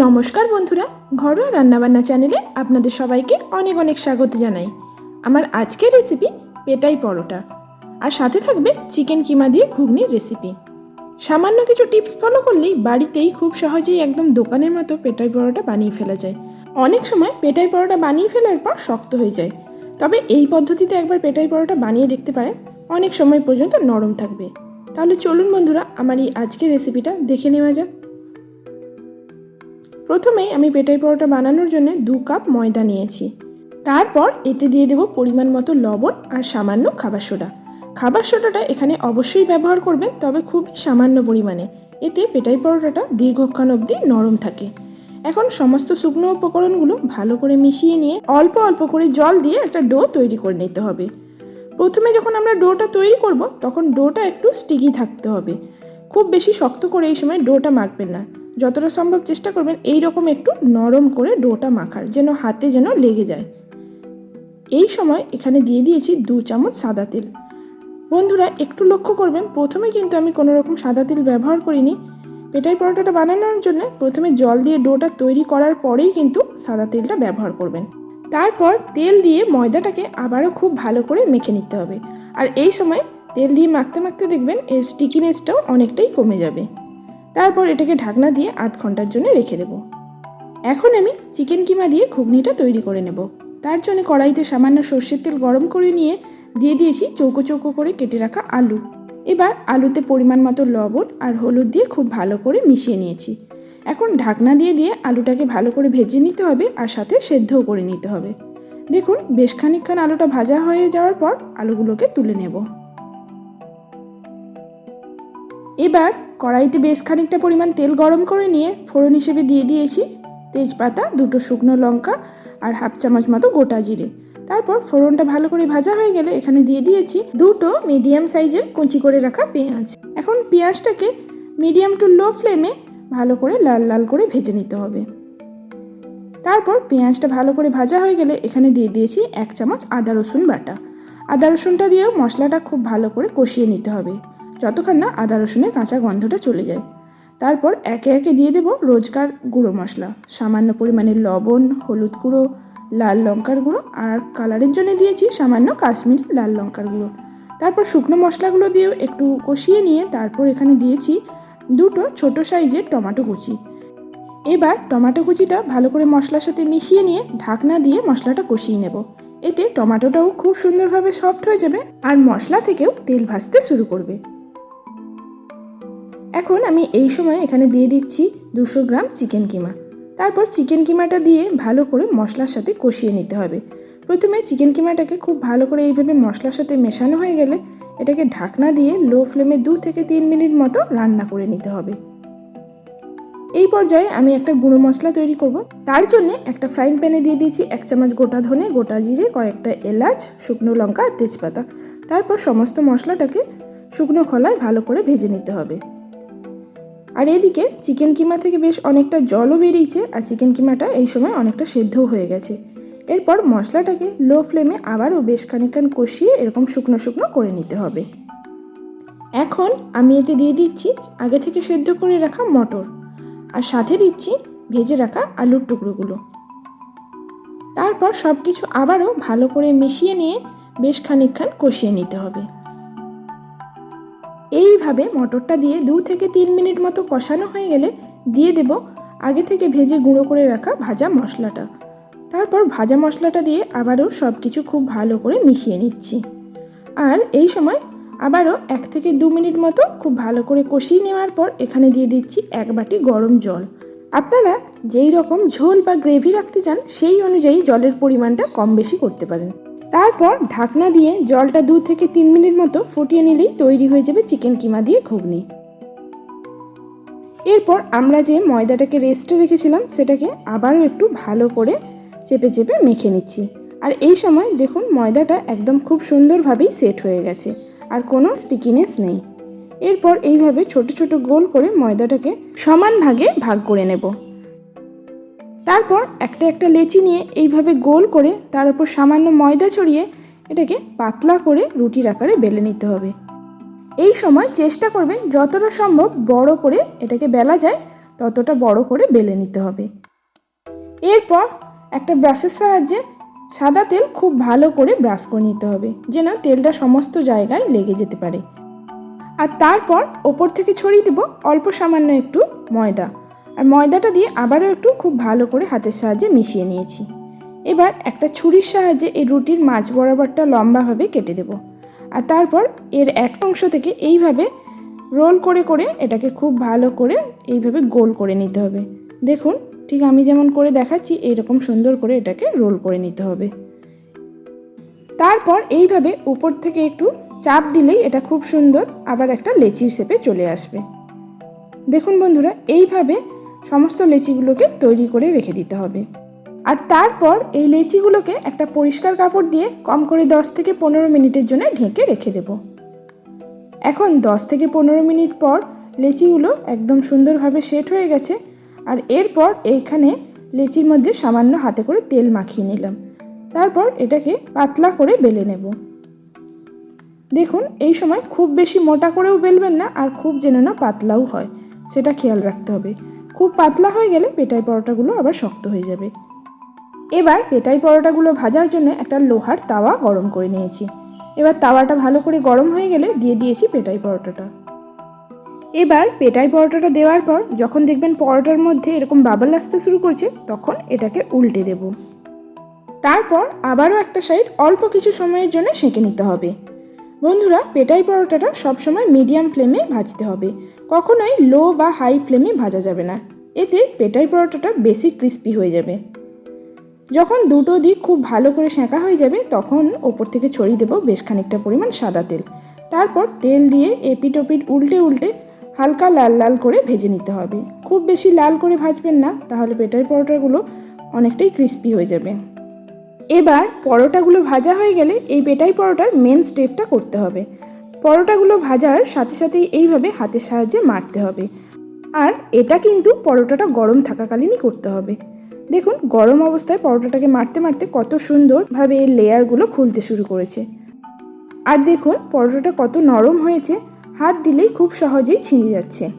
নমস্কার বন্ধুরা, ঘরোয়া রান্নাবান্না চ্যানেলে আপনাদের সবাইকে অনেক অনেক স্বাগত জানাই। আমার আজকের রেসিপি পেটাই পরোটা। আর সাথে থাকবে চিকেন কিমা দিয়ে ঘুগনির রেসিপি সামান্য কিছু টিপস ফলো করলেই বাড়িতেই খুব সহজেই একদম দোকানের মতো পেটাই পরোটা বানিয়ে ফেলা যায়। অনেক সময় পেটাই পরোটা বানিয়ে ফেলার পর শক্ত হয়ে যায়। তবে এই পদ্ধতিতে একবার পেটাই পরোটা বানিয়ে দেখতে পারেন, অনেক সময় পর্যন্ত নরম থাকবে। তাহলে চলুন বন্ধুরা, আমার এই আজকের রেসিপিটা দেখে নেওয়া যাক। প্রথমেই আমি পেটাই পরোটা বানানোর জন্য দু কাপ ময়দা নিয়েছি। তারপর এতে দিয়ে দেব পরিমাণ মতো লবণ আর সামান্য খাবার সোডা। খাবার সোডাটা এখানে অবশ্যই ব্যবহার করবেন, তবে খুব সামান্য পরিমাণে। এতে পেটাই পরোটাটা দীর্ঘক্ষণ অবধি নরম থাকে। এখন সমস্ত শুকনো উপকরণগুলো ভালো করে মিশিয়ে নিয়ে অল্প অল্প করে জল দিয়ে একটা ডো তৈরি করে নিতে হবে। প্রথমে যখন আমরা ডোটা তৈরি করব, তখন ডোটা একটু স্টিকি থাকতে হবে। খুব বেশি শক্ত করে এই সময় ডোটা মাখবেন না। যতটা সম্ভব চেষ্টা করবেন এই রকম একটু নরম করে ডোটা মাখার, যেন হাতে যেন লেগে যায়। এই সময় এখানে দিয়ে দিয়েছি দু চামচ সাদা তেল। বন্ধুরা, একটু লক্ষ্য করবেন, প্রথমে কিন্তু আমি কোনো রকম সাদা তেল ব্যবহার করিনি। পেটাই পরোটাটা বানানোর জন্য প্রথমে জল দিয়ে ডোটা তৈরি করার পরেই কিন্তু সাদা তেলটা ব্যবহার করবেন। তারপর তেল দিয়ে ময়দাটাকে আবারও খুব ভালো করে মেখে নিতে হবে। আর এই সময় তেল দিয়ে মাখতে মাখতে দেখবেন এর স্টিকিনেসটাও অনেকটাই কমে যাবে। তারপর এটাকে ঢাকনা দিয়ে আধ ঘণ্টার জন্য রেখে দেব। এখন আমি চিকেন কিমা দিয়ে ঘুগনিটা তৈরি করে নেব। তার জন্য কড়াইতে সামান্য সর্ষের তেল গরম করে নিয়ে দিয়ে দিয়েছি চৌকো চৌকো করে কেটে রাখা আলু। এবার আলুতে পরিমাণ মতো লবণ আর হলুদ দিয়ে খুব ভালো করে মিশিয়ে নিয়েছি। এখন ঢাকনা দিয়ে দিয়ে আলুটাকে ভালো করে ভেজে নিতে হবে আর সাথে সেদ্ধও করে নিতে হবে। দেখুন, বেশ খানিকক্ষণ আলুটা ভাজা হয়ে যাওয়ার পর আলুগুলোকে তুলে নেব। এবার কড়াইতে বেশ খানিকটা পরিমাণ তেল গরম করে নিয়ে ফোড়ন হিসেবে দিয়ে দিয়েছি তেজপাতা, দুটো শুকনো লঙ্কা আর হাফ চামচ মতো গোটা জিরে। তারপর ফোড়নটা ভালো করে ভাজা হয়ে গেলে এখানে দিয়ে দিয়েছি দুটো মিডিয়াম সাইজের কুচি করে রাখা পেঁয়াজ। এখন পেঁয়াজটাকে মিডিয়াম টু লো ফ্লেমে ভালো করে লাল লাল করে ভেজে নিতে হবে। তারপর পেঁয়াজটা ভালো করে ভাজা হয়ে গেলে এখানে দিয়ে দিয়েছি এক চামচ আদা রসুন বাটা। আদা রসুনটা দিয়েও মশলাটা খুব ভালো করে কষিয়ে নিতে হবে। যতক্ষণ না আদা রসুনের কাঁচা গন্ধটা চলে যায়। তারপর একে একে দিয়ে দেব রোজকার গুঁড়ো মশলা। সামান্য পরিমাণে লবণ, হলুদ গুঁড়ো, লাল লঙ্কার গুঁড়ো আর কালারের জন্য দিয়েছি সামান্য কাশ্মীরি লাল লঙ্কার গুঁড়ো। তারপর শুকনো মশলাগুলো দিয়েও একটু কষিয়ে নিয়ে তারপর এখানে দিয়েছি দুটো ছোট সাইজের টমেটো কুচি। এবার টমেটো কুচিটা ভালো করে মশলার সাথে মিশিয়ে নিয়ে ঢাকনা দিয়ে মশলাটা কষিয়ে নেব। এতে টমেটোটাও খুব সুন্দরভাবে সফট হয়ে যাবে আর মশলা থেকেও তেল ভাজতে শুরু করবে। এখন আমি এই সময় এখানে দিয়ে দিচ্ছি দুশো গ্রাম চিকেন কিমা। তারপর চিকেন কিমাটা দিয়ে ভালো করে মশলার সাথে কষিয়ে নিতে হবে। প্রথমে চিকেন কিমাটাকে খুব ভালো করে এইভাবে মশলার সাথে মেশানো হয়ে গেলে এটাকে ঢাকনা দিয়ে লো ফ্লেমে দু থেকে তিন মিনিট মতো রান্না করে নিতে হবে। এই পর্যায়ে আমি একটা গুঁড়ো মশলা তৈরি করব। তার জন্য একটা ফ্রাইং প্যানে দিয়ে দিয়েছি এক চামচ গোটা ধনে, গোটা জিরে, কয়েকটা এলাচ, শুকনো লঙ্কা আর তেজপাতা। তারপর সমস্ত মশলাটাকে শুকনো খোলায় ভালো করে ভেজে নিতে হবে। আর এদিকে চিকেন কিমা থেকে বেশ অনেকটা জলও বেরিয়েছে আর চিকেন কিমাটা এই সময় অনেকটা সেদ্ধও হয়ে গেছে। এরপর মশলাটাকে লো ফ্লেমে আবারও বেশ খানিকক্ষণ কষিয়ে এরকম শুকনো শুকনো করে নিতে হবে। এখন আমি এতে দিয়ে দিচ্ছি আগে থেকে সেদ্ধ করে রাখা মটর আর সাথে দিচ্ছি ভেজে রাখা আলুর টুকরোগুলো। তারপর সব কিছু আবারও ভালো করে মিশিয়ে নিয়ে বেশ খানিকক্ষণ কষিয়ে নিতে হবে। এইভাবে মটরটা দিয়ে দু থেকে তিন মিনিট মতো কষানো হয়ে গেলে দিয়ে দেব আগে থেকে ভেজে গুঁড়ো করে রাখা ভাজা মশলাটা। তারপর ভাজা মশলাটা দিয়ে আবারও সব কিছু খুব ভালো করে মিশিয়ে নিচ্ছি। আর এই সময় আবারও এক থেকে দু মিনিট মতো খুব ভালো করে কষিয়ে নেওয়ার পর এখানে দিয়ে দিচ্ছি এক বাটি গরম জল। আপনারা যেই রকম ঝোল বা গ্রেভি রাখতে চান সেই অনুযায়ী জলের পরিমাণটা কম বেশি করতে পারেন। তারপর ঢাকনা দিয়ে জলটা দু থেকে তিন মিনিট মতো ফুটিয়ে নিলেই তৈরি হয়ে যাবে চিকেন কিমা দিয়ে ঘুগনি। এরপর আমরা যে ময়দাটাকে রেস্টে রেখেছিলাম, সেটাকে আবারও একটু ভালো করে চেপে চেপে মেখে নিচ্ছি। আর এই সময় দেখুন ময়দাটা একদম খুব সুন্দরভাবেই সেট হয়ে গেছে, আর কোনো স্টিকিনেস নেই। এরপর এইভাবে ছোট ছোট গোল করে ময়দাটাকে সমান ভাগে ভাগ করে নেব। তারপর একটা একটা লেচি নিয়ে এইভাবে গোল করে তার উপর সামান্য ময়দা ছড়িয়ে এটাকে পাতলা করে রুটির আকারে বেলে নিতে হবে। এই সময় চেষ্টা করবেন যতটা সম্ভব বড় করে এটাকে বেলা যায় ততটা বড় করে বেলে নিতে হবে। এরপর একটা ব্রাশের সাহায্যে সাদা তেল খুব ভালো করে ব্রাশ করে নিতে হবে, যেন তেলটা সমস্ত জায়গায় লেগে যেতে পারে। আর তারপর ওপর থেকে ছড়িয়ে দেবো অল্প সামান্য একটু ময়দা। আর ময়দাটা দিয়ে আবারও একটু খুব ভালো করে হাতের সাহায্যে মিশিয়ে নিয়েছি। এবার একটা ছুরির সাহায্যে এই রুটির মাঝ বরাবরটা লম্বাভাবে কেটে দেব। আর তারপর এর এক অংশ থেকে এইভাবে রোল করে করে এটাকে খুব ভালো করে এইভাবে গোল করে নিতে হবে। দেখুন, ঠিক আমি যেমন করে দেখাচ্ছি, এইরকম সুন্দর করে এটাকে রোল করে নিতে হবে। তারপর এইভাবে উপর থেকে একটু চাপ দিলেই এটা খুব সুন্দর আবার একটা লেচির শেপে চলে আসবে। দেখুন বন্ধুরা, এইভাবে সমস্ত লেচিগুলোকে তৈরি করে রেখে দিতে হবে। আর তারপর এই লেচিগুলোকে একটা পরিষ্কার কাপড় দিয়ে কম করে 10 থেকে পনেরো মিনিটের জন্য ঢেকে রেখে দেব। এখন 10 থেকে পনেরো মিনিট পর লেচিগুলো একদম সুন্দরভাবে সেট হয়ে গেছে আর এরপর এইখানে লেচির মধ্যে সামান্য হাতে করে তেল মাখিয়ে নিলাম। তারপর এটাকে পাতলা করে বেলে নেব। দেখুন, এই সময় খুব বেশি মোটা করেও বেলবেন না আর খুব যেন না পাতলাও হয়, সেটা খেয়াল রাখতে হবে। খুব পাতলা হয়ে গেলে পেটাই পরোটাগুলো আবার শক্ত হয়ে যাবে। এবার পেটাই পরোটাগুলো ভাজার জন্য একটা লোহার তাওয়া গরম করে নিয়েছি। এবার তাওয়াটা ভালো করে গরম হয়ে গেলে দিয়ে দিয়েছি পেটাই পরোটাটা। এবার পেটাই পরোটাটা দেওয়ার পর যখন দেখবেন পরোটার মধ্যে এরকম বাবল আসতে শুরু করছে, তখন এটাকে উল্টে দেব। তারপর আবারও একটা সাইড অল্প কিছু সময়ের জন্য সেঁকে নিতে হবে। বন্ধুরা, পেটাই পরোটাটা সবসময় মিডিয়াম ফ্লেমে ভাজতে হবে। কখনোই লো বা হাই ফ্লেমে ভাজা যাবে না। এতে পেটাই পরোটাটা বেশি ক্রিস্পি হয়ে যাবে। যখন দুটো দিক খুব ভালো করে সেঁকা হয়ে যাবে, তখন ওপর থেকে ছড়িয়ে দেবো বেশ খানিকটা পরিমাণ সাদা তেল। তারপর তেল দিয়ে এপিট ওপিট উল্টে উল্টে হালকা লাল লাল করে ভেজে নিতে হবে। খুব বেশি লাল করে ভাজবেন না, তাহলে পেটাই পরোটাগুলো অনেকটাই ক্রিস্পি হয়ে যাবে। এবার পরোটাগুলো ভাজা হয়ে গেলে এই পেটাই পরোটার মেন স্টেপটা করতে হবে। পরোটাগুলো ভাজার সাথে সাথেই এইভাবে হাতের সাহায্যে মারতে হবে। আর এটা কিন্তু পরোটাটা গরম থাকাকালীনই করতে হবে। দেখুন, গরম অবস্থায় পরোটাটাকে মারতে মারতে কত সুন্দরভাবে এই লেয়ারগুলো খুলতে শুরু করেছে। আর দেখুন, পরোটাটা কত নরম হয়েছে। হাত দিলেই খুব সহজেই ছিঁড়ে যাচ্ছে।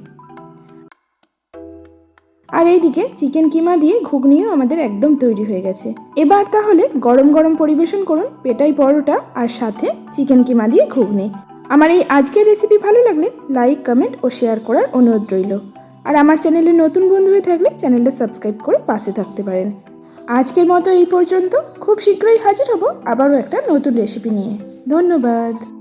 আর এইদিকে চিকেন কিমা দিয়ে ঘুগনিও আমাদের একদম তৈরি হয়ে গেছে। এবার তাহলে গরম গরম পরিবেশন করুন পেটাই পরোটা আর সাথে চিকেন কিমা দিয়ে ঘুগনি। আমার এই আজকের রেসিপি ভালো লাগলে লাইক কমেন্ট ও শেয়ার করার অনুরোধ রইল। আর আমার চ্যানেলে নতুন বন্ধু হয়ে থাকলে চ্যানেলটা সাবস্ক্রাইব করে পাশে থাকতে পারেন। আজকের মতো এই পর্যন্ত। খুব শীঘ্রই হাজির হব আবারও একটা নতুন রেসিপি নিয়ে। ধন্যবাদ।